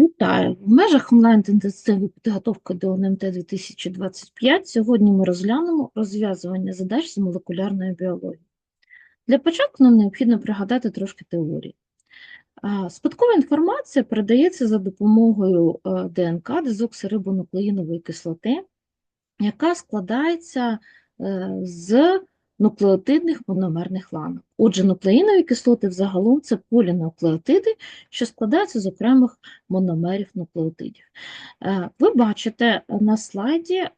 Вітаю! В межах онлайн-інтенсивної підготовки до НМТ 2025 сьогодні ми розглянемо розв'язування задач з молекулярної біології. Для початку нам необхідно пригадати трошки теорії. Спадкова інформація передається за допомогою е, ДНК, дезоксирибонуклеїнової кислоти, яка складається е, з нуклеотидних мономерних ланок. Отже, нуклеїнові кислоти взагалом це полінуклеотиди, що складаються з окремих мономерів нуклеотидів. Е, Ви бачите на слайді е,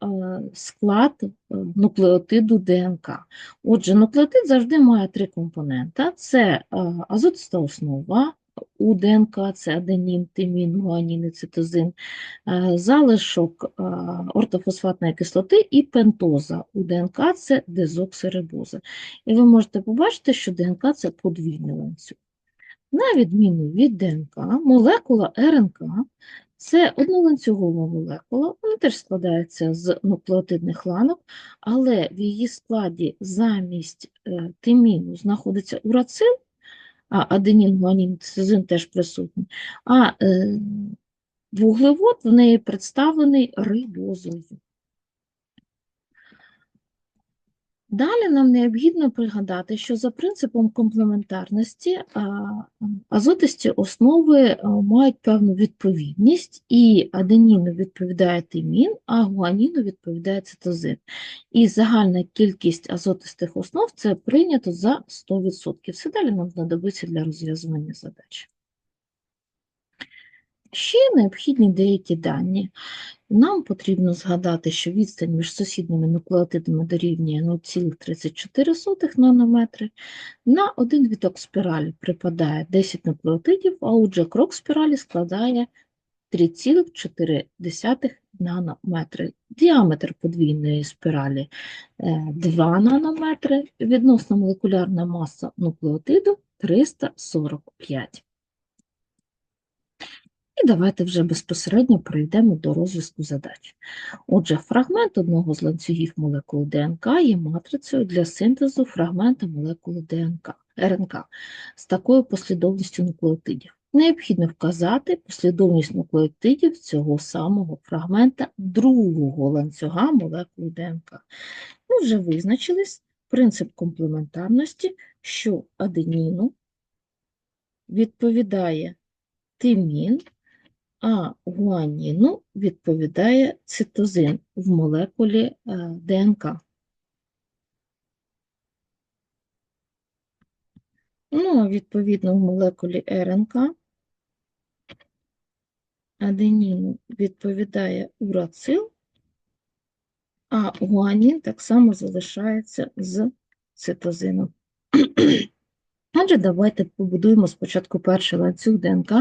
склад е, нуклеотиду ДНК. Отже, нуклеотид завжди має три компонента: це азотиста основа. У ДНК це аденін, тимін, гуанін і цитозин, залишок ортофосфатної кислоти і пентоза. У ДНК це дезоксирибоза. І ви можете побачити, що ДНК це подвійний ланцюг. На відміну від ДНК, молекула РНК це одноланцюгова молекула, вона теж складається з нуклеотидних ланок, але в її складі замість е, тиміну знаходиться урацил, а аденін, гуанін, цизин теж присутній, а е, вуглевод в неї представлений рибозою. Далі нам необхідно пригадати, що за принципом комплементарності азотисті основи мають певну відповідність, і аденіну відповідає тимін, а гуаніну відповідає цитозин. І загальна кількість азотистих основ це прийнято за 100%. Все далі нам знадобиться для розв'язування задач. Ще необхідні деякі дані. Нам потрібно згадати, що відстань між сусідніми нуклеотидами дорівнює 0,34 нанометри. На один віток спіралі припадає 10 нуклеотидів, а отже крок спіралі складає 3,4 нанометри. Діаметр подвійної спіралі 2 е, нанометри, відносна молекулярна маса нуклеотиду 345. І давайте вже безпосередньо пройдемо до розв'язку задач. Отже, фрагмент одного з ланцюгів молекул ДНК є матрицею для синтезу фрагмента молекули ДНК, РНК з такою послідовністю нуклеотидів. Необхідно вказати послідовність нуклеотидів цього самого фрагмента другого ланцюга молекул ДНК. Ми вже визначились принцип комплементарності, що аденіну відповідає тимін, а гуаніну відповідає цитозин в молекулі е, ДНК. Ну, а відповідно в молекулі РНК аденіну відповідає урацил, а гуанін так само залишається з цитозином. Отже, давайте побудуємо спочатку перший ланцюг ДНК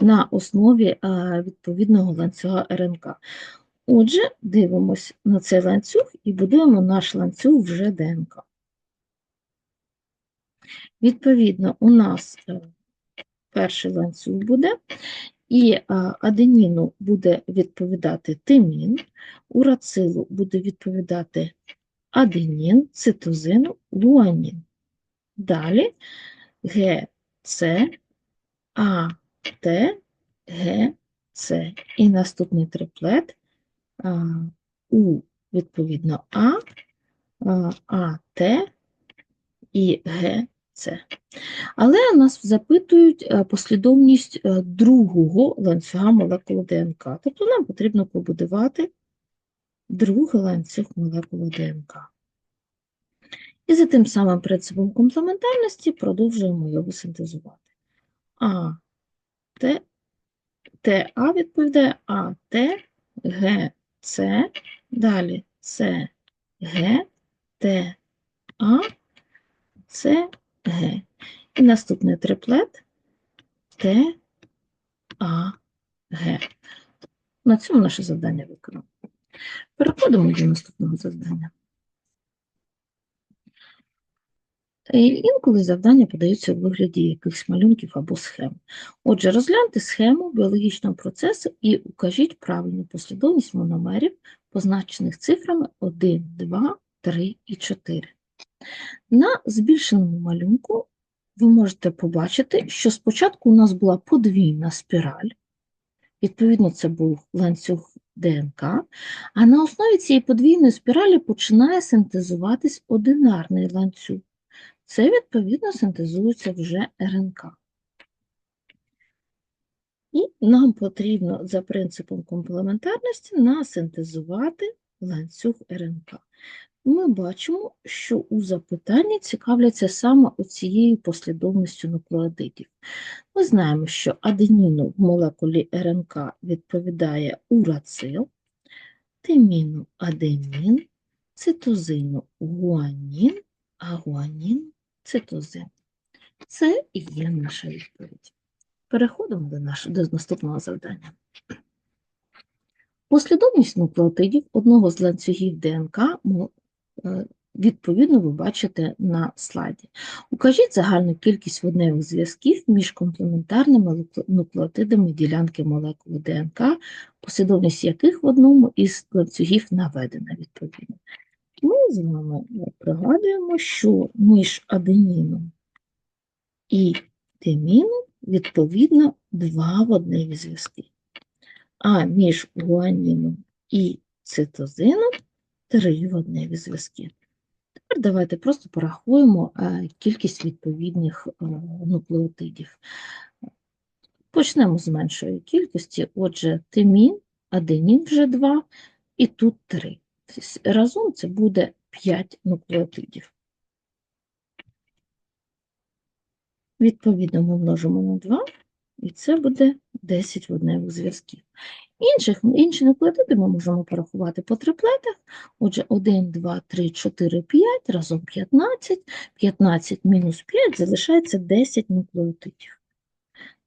на основі відповідного ланцюга РНК. Отже, дивимося на цей ланцюг і будуємо наш ланцюг вже ДНК. Відповідно, у нас е, перший ланцюг буде, і аденіну буде відповідати тимін, урацилу буде відповідати аденін, цитозину, луанін. Далі Г, С, А, Т, Г, С. І наступний триплет а, У, відповідно, А, А, Т і Г, С. Але нас запитують е, послідовність е, другого ланцюга молекули ДНК. Тобто нам потрібно побудувати другий ланцюг молекули ДНК. І за тим самим принципом комплементарності продовжуємо його синтезувати. А, Т, Т, А відповідає А, Т, Г, С, далі С, Г, Т, А, С, Г. І наступний триплет Т, А, Г. На цьому наше завдання виконано. Переходимо до наступного завдання. Е, інколи завдання подаються у вигляді якихось малюнків або схем. Отже, розгляньте схему біологічного процесу і укажіть правильну послідовність мономерів, позначених цифрами 1, 2, 3 і 4. На збільшеному малюнку ви можете побачити, що спочатку у нас була подвійна спіраль, Відповідно, це був ланцюг ДНК, а на основі цієї подвійної спіралі починає синтезуватись одинарний ланцюг. Це, відповідно, синтезується вже РНК. І нам потрібно за принципом комплементарності насинтезувати ланцюг РНК. Ми бачимо, що у запитанні цікавляться саме оцією послідовністю нуклеотидів. Ми знаємо, що аденіну в молекулі РНК відповідає урацил, тиміну аденін, цитозину гуанін, а гуанін цитозин. Це і є наша відповідь. Переходимо до, нашого, до наступного завдання. Послідовність нуклеотидів одного з ланцюгів ДНК е, відповідно ви бачите на слайді. Укажіть загальну кількість водневих зв'язків між комплементарними нуклеотидами ділянки молекули ДНК, послідовність яких в одному із ланцюгів наведена відповідно. З вами пригадуємо, що між аденіном і тиміном відповідно два водневі зв'язки. А між гуаніном і цитозином три водневі зв'язки. Тепер давайте просто порахуємо е, кількість відповідних е, нуклеотидів. Почнемо з меншої кількості. Отже, тимін, аденін вже два, і тут три. Разом це буде 5 нуклеотидів. Відповідно, ми множимо на 2, і це буде 10 водневих зв'язків. Інших, інші нуклеотиди ми можемо порахувати по триплетах. Отже, 1, 2, 3, 4, 5, разом 15. 15 мінус 5 залишається 10 нуклеотидів.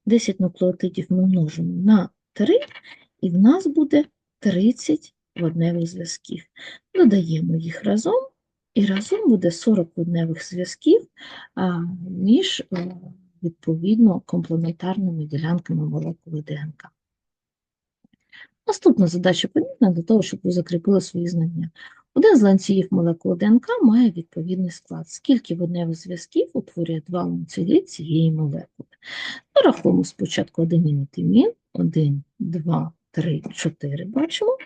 10 нуклеотидів ми множимо на 3, і в нас буде 30 водневих зв'язків. Додаємо їх разом, і разом буде 40 водневих зв'язків між е, відповідно комплементарними ділянками молекули ДНК. Наступна задача подібна для того, щоб ви закріпили свої знання. Один з ланцюгів молекули ДНК має відповідний склад. Скільки водневих зв'язків утворює два ланцюги цієї молекули? Порахуємо спочатку аденін і тимін. 1, 2, 3, 4. Бачимо.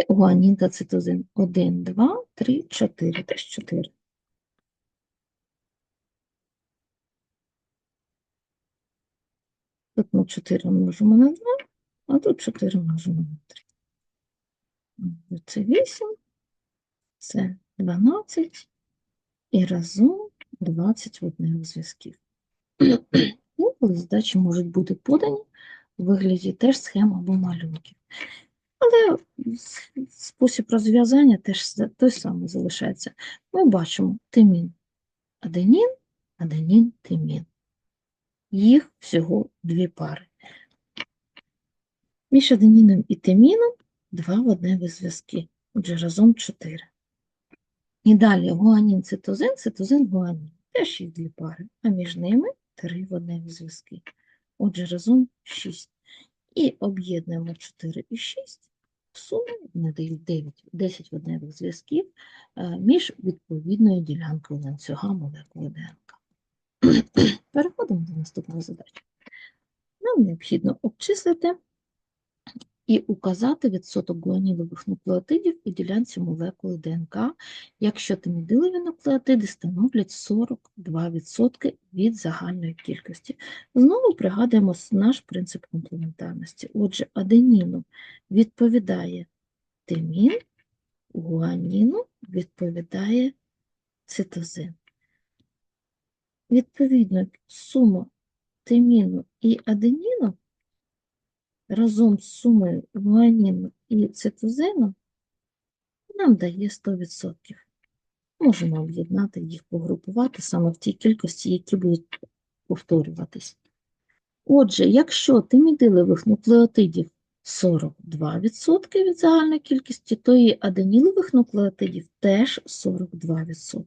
І гуанін та цитозин. 1, 2, 3, 4. Теж 4. Тут ми 4 множимо на 2, а тут 4 множимо на 3. Це 8, це 12 і разом 20 водневих зв'язків. Інколи задачі можуть бути подані у вигляді теж схем або малюнків. Але спосіб розв'язання теж той самий залишається. Ми бачимо тимін, аденін, аденін, тимін. Їх всього дві пари. Між аденіном і тиміном два водневі зв'язки. Отже, разом чотири. І далі гуанін, цитозин, цитозин, гуанін. Теж їх дві пари, а між ними три водневі зв'язки. Отже, разом шість. І об'єднуємо 4 і 6. В сумі надають дають 9, 10 водневих зв'язків е, між відповідною ділянкою ланцюга молекули ДНК. Переходимо до наступної задачі. Нам необхідно обчислити і указати відсоток гуанілових нуклеотидів у ділянці молекули ДНК, якщо тимідилові нуклеотиди становлять 42% від загальної кількості. Знову пригадуємо наш принцип комплементарності. Отже, аденіну відповідає тимін, гуаніну відповідає цитозин. Відповідно, сума тиміну і аденіну разом з сумою гуаніну і цитозину нам дає 100%. Можемо об'єднати їх, погрупувати саме в тій кількості, які будуть повторюватись. Отже, якщо тимідилових нуклеотидів 42% від загальної кількості, то і аденілових нуклеотидів теж 42%.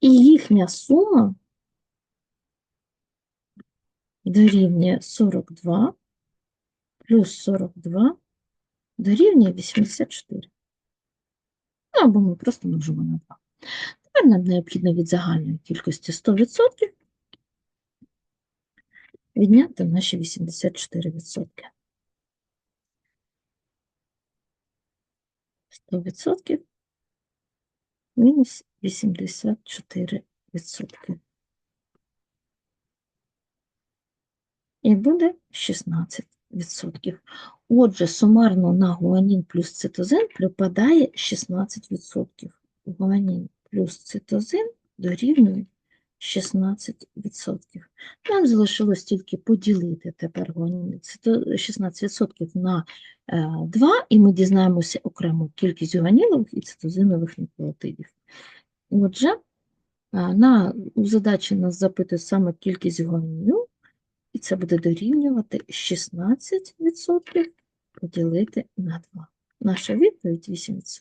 І їхня сума дорівнює 42 плюс 42 дорівнює 84. Ну, або ми просто множимо на 2. Тепер нам необхідно від загальної кількості 100% відняти наші 84%. 100% мінус 84%. І буде 16%. Отже, сумарно на гуанін плюс цитозин припадає 16%. Гуанін плюс цитозин дорівнює 16%. Нам залишилось тільки поділити тепер гуанін 16% на е, 2, і ми дізнаємося окрему кількість гуанілових і цитозинових нуклеотидів. Отже, е, на, у задачі нас запитує саме кількість гуанінів, і це буде дорівнювати 16% поділити на 2. Наша відповідь 8%.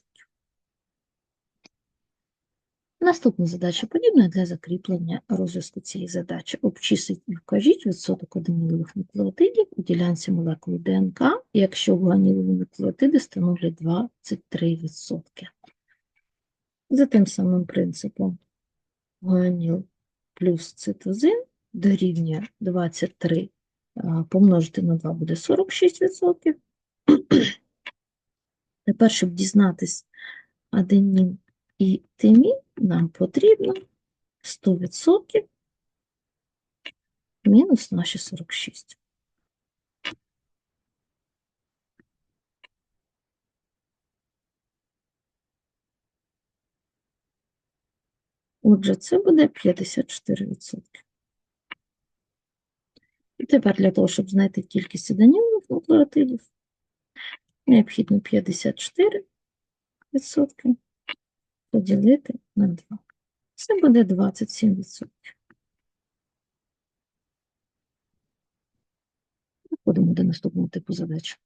Наступна задача подібна для закріплення розв'язку цієї задачі. Обчисліть і вкажіть відсоток одинілових нуклеотидів у ділянці молекули ДНК, якщо гуанілові нуклеотиди становлять 23%. За тим самим принципом гуаніл плюс цитозин дорівнює 23 помножити на 2 буде 46%. Тепер, щоб дізнатись аденін і тимін, нам потрібно 100% мінус наші 46. Отже, це буде 54%. Тепер для того, щоб знайти кількість аденілових нуклеотидів, необхідно 54% поділити на 2. Це буде 27%. Переходимо до наступного типу задач.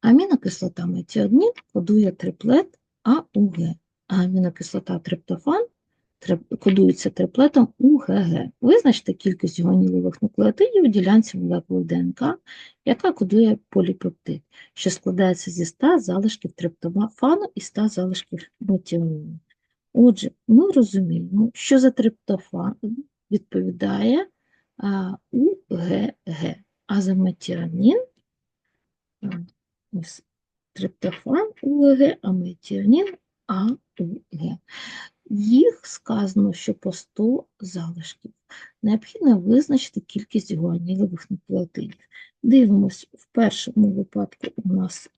Амінокислота метіоднін кодує триплет АУГ, а амінокислота триптофан кодується триплетом УГГ. Визначте кількість гуанілових нуклеотидів у ділянці молекули ДНК, яка кодує поліпептид, що складається зі 100 залишків триптофану і 100 залишків метіоніну. Отже, ми розуміємо, що за триптофан відповідає УГГ, а за метіонін триптофан УГГ, а метіонін АУГ. Їх сказано, що по 100 залишків. Необхідно визначити кількість гуанілових нуклеотидів. Дивимось, в першому випадку у нас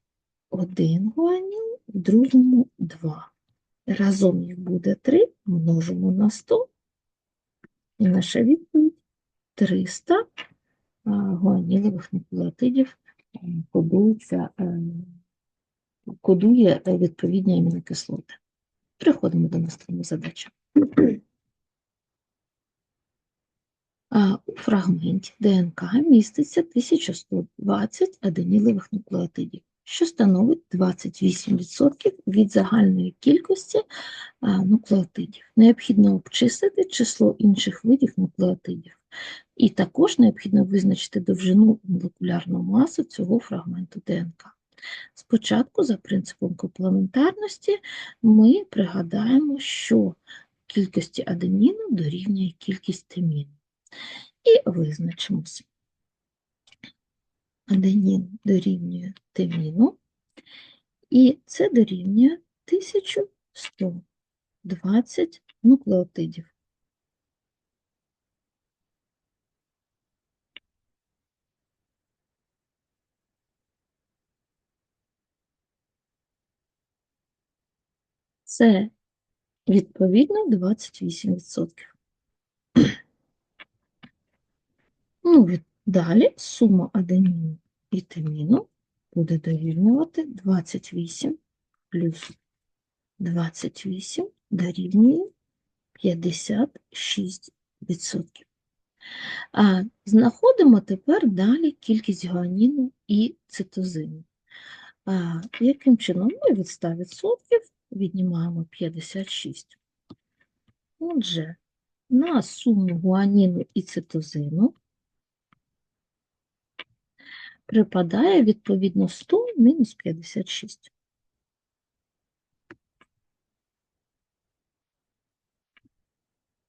один гуаніл, в другому два. Разом їх буде 3, множимо на 100, і наша відповідь 300 а, гуанілових нуклеотидів кодується, е, кодує е, відповідні амінокислоти. Переходимо до наступної задачі. У фрагменті ДНК міститься 1120 аденілових нуклеотидів, що становить 28% від загальної кількості нуклеотидів. Необхідно обчислити число інших видів нуклеотидів. І також необхідно визначити довжину молекулярну масу цього фрагменту ДНК. Спочатку, за принципом комплементарності, ми пригадаємо, що кількості аденіну дорівнює кількість тиміну. І визначимося. Аденін дорівнює тиміну, і це дорівнює 1120 нуклеотидів. Це відповідно 28%. Ну, від- далі сума аденіну і тиміну буде дорівнювати 28 плюс 28 дорівнює 56%. А знаходимо тепер далі кількість гуаніну і цитозину. А, яким чином? Ми від 100% віднімаємо 56. Отже, на суму гуаніну і цитозину припадає відповідно 100 мінус 56.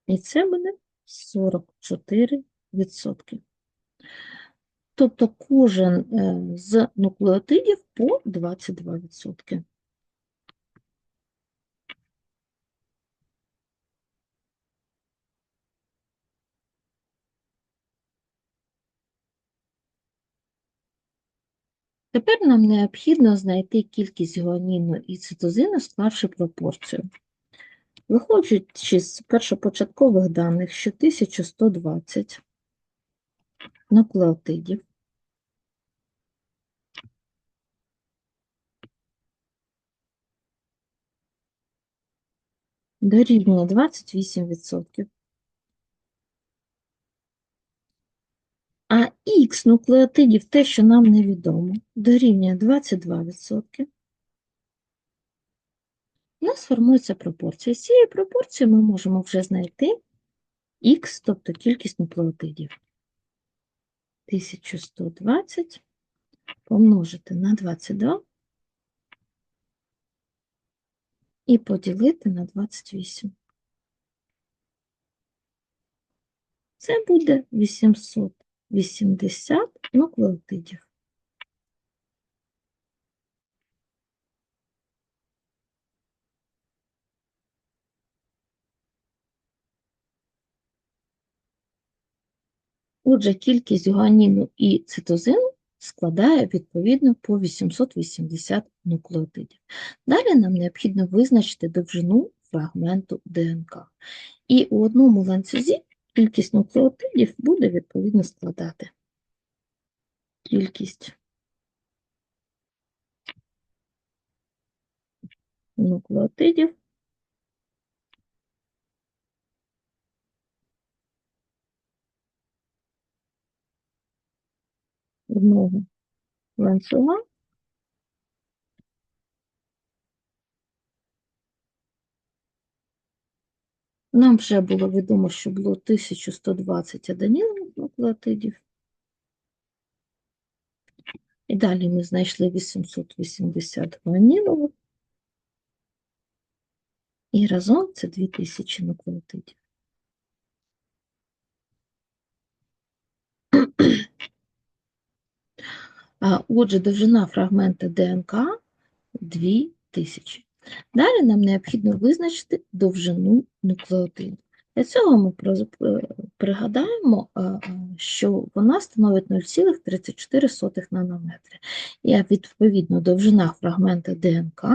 І це буде 44%. Тобто кожен е, з нуклеотидів по 22%. Тепер нам необхідно знайти кількість гуаніну і цитозину, склавши пропорцію. Виходячи з першопочаткових даних, що 1120 нуклеотидів дорівнює 28%, а х нуклеотидів, те, що нам невідомо, дорівнює 22%, у нас формується пропорція. З цієї пропорції ми можемо вже знайти х, тобто кількість нуклеотидів. 1120 помножити на 22 і поділити на 28. Це буде 880 нуклеотидів. Отже, кількість гуаніну і цитозину складає відповідно по 880 нуклеотидів. Далі нам необхідно визначити довжину фрагменту ДНК. І у одному ланцюзі кількість нуклеотидів буде відповідно складати. Кількість нуклеотидів. Одного ланцюга Нам вже було відомо, що було 1120 аденілових нуклеотидів. І далі ми знайшли 880 гуанілових. І разом це 2000 нуклеотидів. Отже, довжина фрагмента ДНК 2000. Далі нам необхідно визначити довжину нуклеотиду. Для цього ми пригадаємо, що вона становить 0,34 нанометри. І відповідно довжина фрагмента ДНК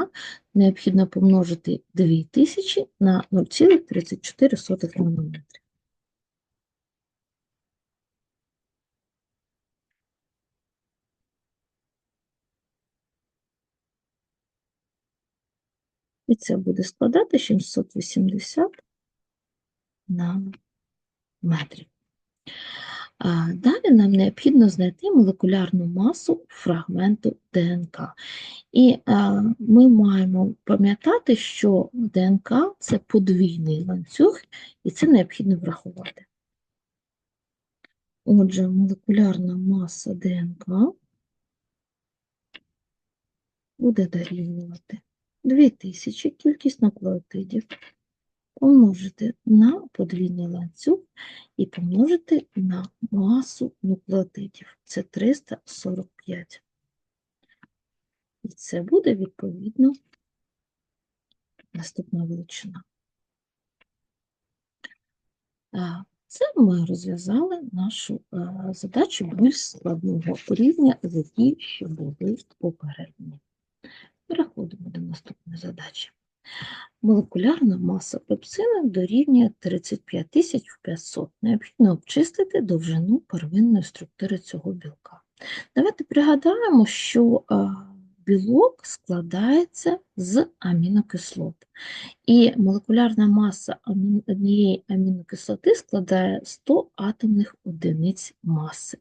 необхідно помножити 2000 на 0,34 нанометри. І це буде складати 780 нанометрів. А Далі нам необхідно знайти молекулярну масу фрагменту ДНК. І ми маємо пам'ятати, що ДНК це подвійний ланцюг, і це необхідно врахувати. Отже, молекулярна маса ДНК буде дорівнювати 2000 кількість нуклеотидів помножити на подвійний ланцюг і помножити на масу нуклеотидів. Це 345. І це буде відповідно наступна величина. Це ми розв'язали нашу задачу більш складного рівня, за ті, що були попередні. Переходимо до наступної задачі. Молекулярна маса пепсину дорівнює 35 500. Необхідно обчистити довжину первинної структури цього білка. Давайте пригадаємо, що білок складається з амінокислот. І молекулярна маса однієї амінокислоти складає 100 атомних одиниць маси,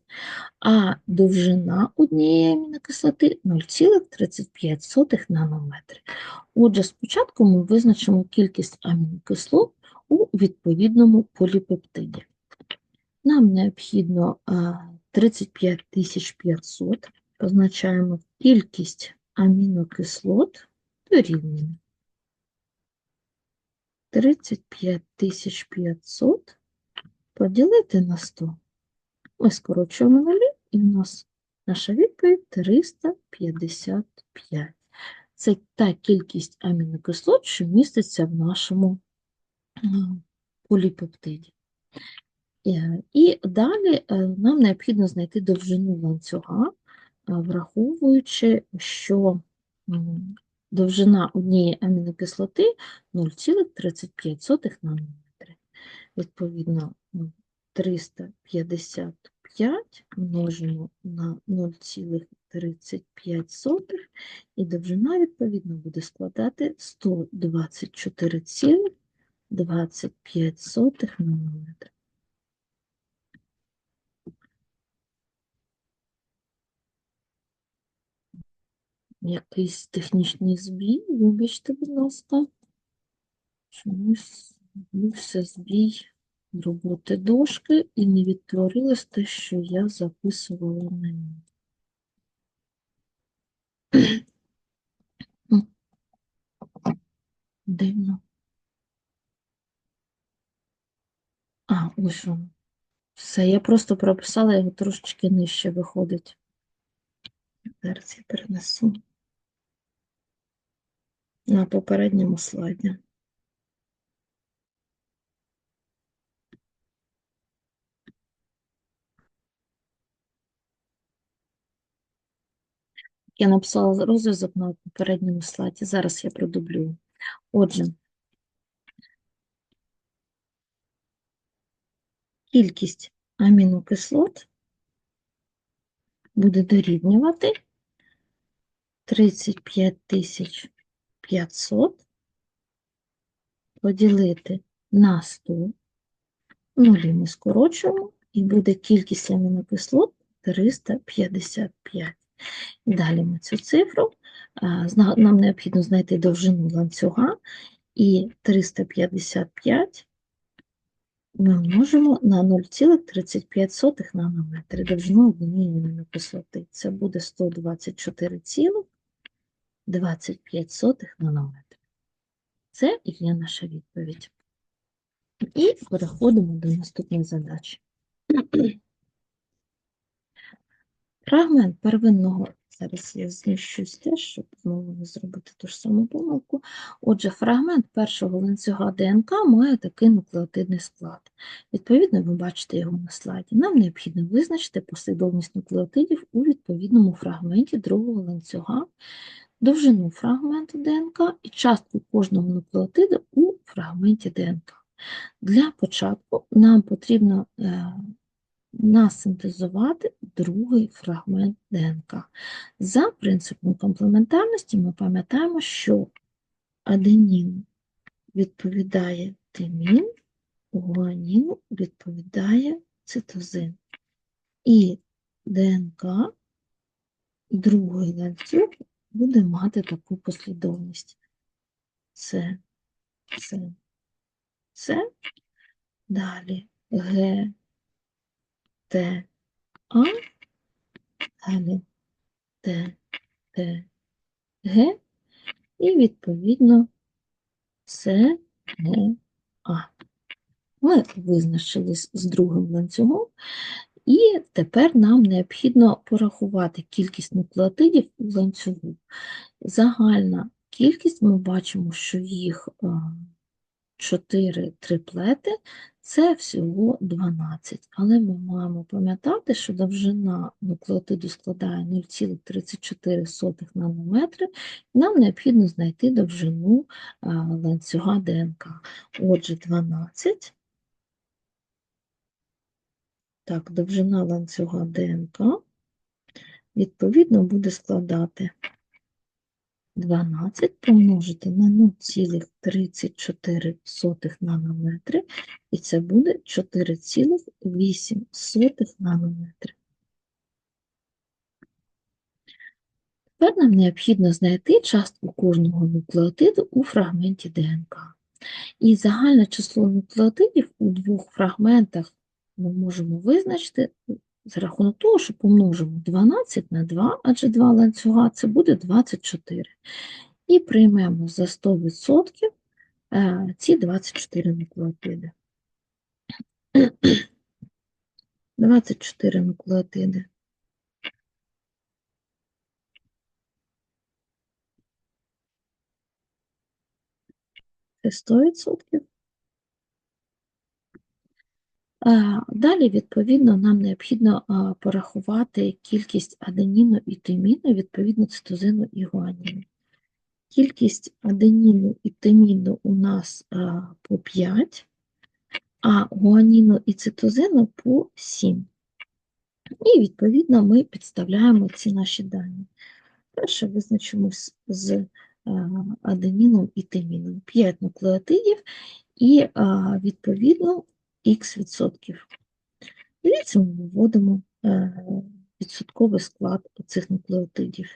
а довжина однієї амінокислоти 0,35 нанометри. Отже, спочатку ми визначимо кількість амінокислот у відповідному поліпептиді. Нам необхідно 35 500 позначаємо кількість амінокислот дорівнює 35 500 поділити на 100. Ми скорочуємо нулі, і в нас наша відповідь 355. Це та кількість амінокислот, що міститься в нашому е, поліпептиді. Е, І далі е, нам необхідно знайти довжину ланцюга, враховуючи, що довжина однієї амінокислоти 0,35 нанометри. Відповідно, м, 355 множимо на 0,35 і довжина, відповідно, буде складати 124,25 нанометра. Якийсь технічний збій, вибачте, будь ласка. Чомусь відбувся збій роботи дошки і не відтворилось те, що я записувала на ній. Дивно. А, ось воно. Все, я просто прописала його трошечки нижче виходить. Зараз я перенесу на попередньому слайді. Я написала розв'язок на попередньому слайді. Зараз я продублюю. Отже, кількість амінокислот буде дорівнювати 35 500 поділити на 100, нулі ми скорочуємо, і буде кількість амінокислот 355. Далі ми цю цифру, нам необхідно знайти довжину ланцюга, і 355 ми множимо на 0,35 нанометри, довжину однієї амінокислоти. Це буде 124,25 нанометри. Це і є наша відповідь. І переходимо до наступної задачі. Фрагмент первинного, зараз я знищусь теж, щоб знову не зробити ту ж саму помилку. Отже, фрагмент першого ланцюга ДНК має такий нуклеотидний склад. Відповідно, ви бачите його на слайді. Нам необхідно визначити послідовність нуклеотидів у відповідному фрагменті другого ланцюга, довжину фрагменту ДНК і частку кожного нуклеотиду у фрагменті ДНК. Для початку нам потрібно е, насинтезувати другий фрагмент ДНК. За принципом комплементарності ми пам'ятаємо, що аденін відповідає тимін, гуаніну відповідає цитозин. І ДНК, другий ланцюг, буде мати таку послідовність. Це, це, це, далі. Г, Т, А, далі. Т, Т, Г, і відповідно С, Г, А. Ми визначились з другим ланцюгом, і тепер нам необхідно порахувати кількість нуклеотидів у ланцюгу. Загальна кількість ми бачимо, що їх 4 триплети це всього 12, але ми маємо пам'ятати, що довжина нуклеотиду складає 0,34 нанометри, нам необхідно знайти довжину ланцюга ДНК. Отже, 12. Так, довжина ланцюга ДНК відповідно буде складати 12 помножити на 0,34 нанометри, і це буде 4,8 нанометри. Тепер нам необхідно знайти частку кожного нуклеотиду у фрагменті ДНК. І загальне число нуклеотидів у двох фрагментах ми можемо визначити за рахунок того, що помножимо 12 на 2, адже 2 ланцюга це буде 24. І приймемо за 100% е, ці 24 нуклеотиди. 24 нуклеотиди. Це 100%. Далі, відповідно, нам необхідно порахувати кількість аденіну і тиміну, відповідно цитозину і гуаніну. Кількість аденіну і тиміну у нас по 5, а гуаніну і цитозину по 7. І, відповідно, ми підставляємо ці наші дані. Перше визначимо з, з аденіном і тиміном 5 нуклеотидів і, відповідно, х відсотків. Звідси ми виводимо е, відсотковий склад цих нуклеотидів.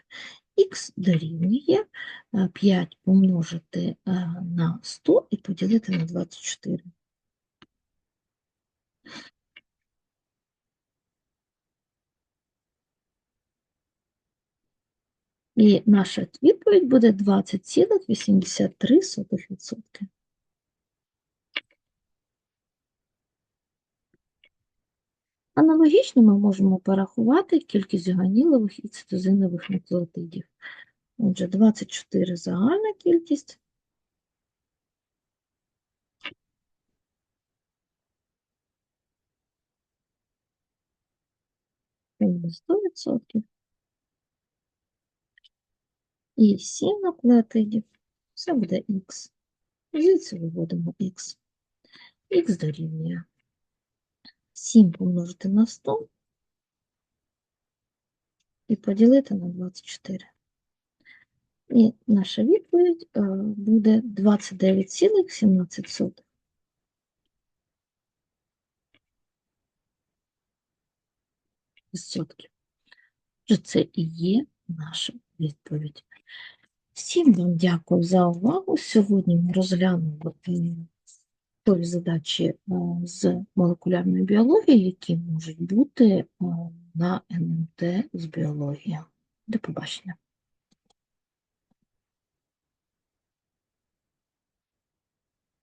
Х дорівнює е, 5 помножити е, на 100 і поділити на 24. І наша відповідь буде 20,83%. Аналогічно ми можемо порахувати кількість ганілових і цитозинових нуклеотидів. Отже, 24 загальна кількість. Рівно 100%. І 7 нуклеотидів. Це буде х. Звідси виводимо х. х дорівнює 7 помножити на 100 і поділити на 24. І наша відповідь е, буде 29,17. відсотків. Отже, Це і є наша відповідь. Всім вам дякую за увагу. Сьогодні ми розглянули готові задачі е, з молекулярної біології, які можуть бути е, на НМТ з біології. До побачення.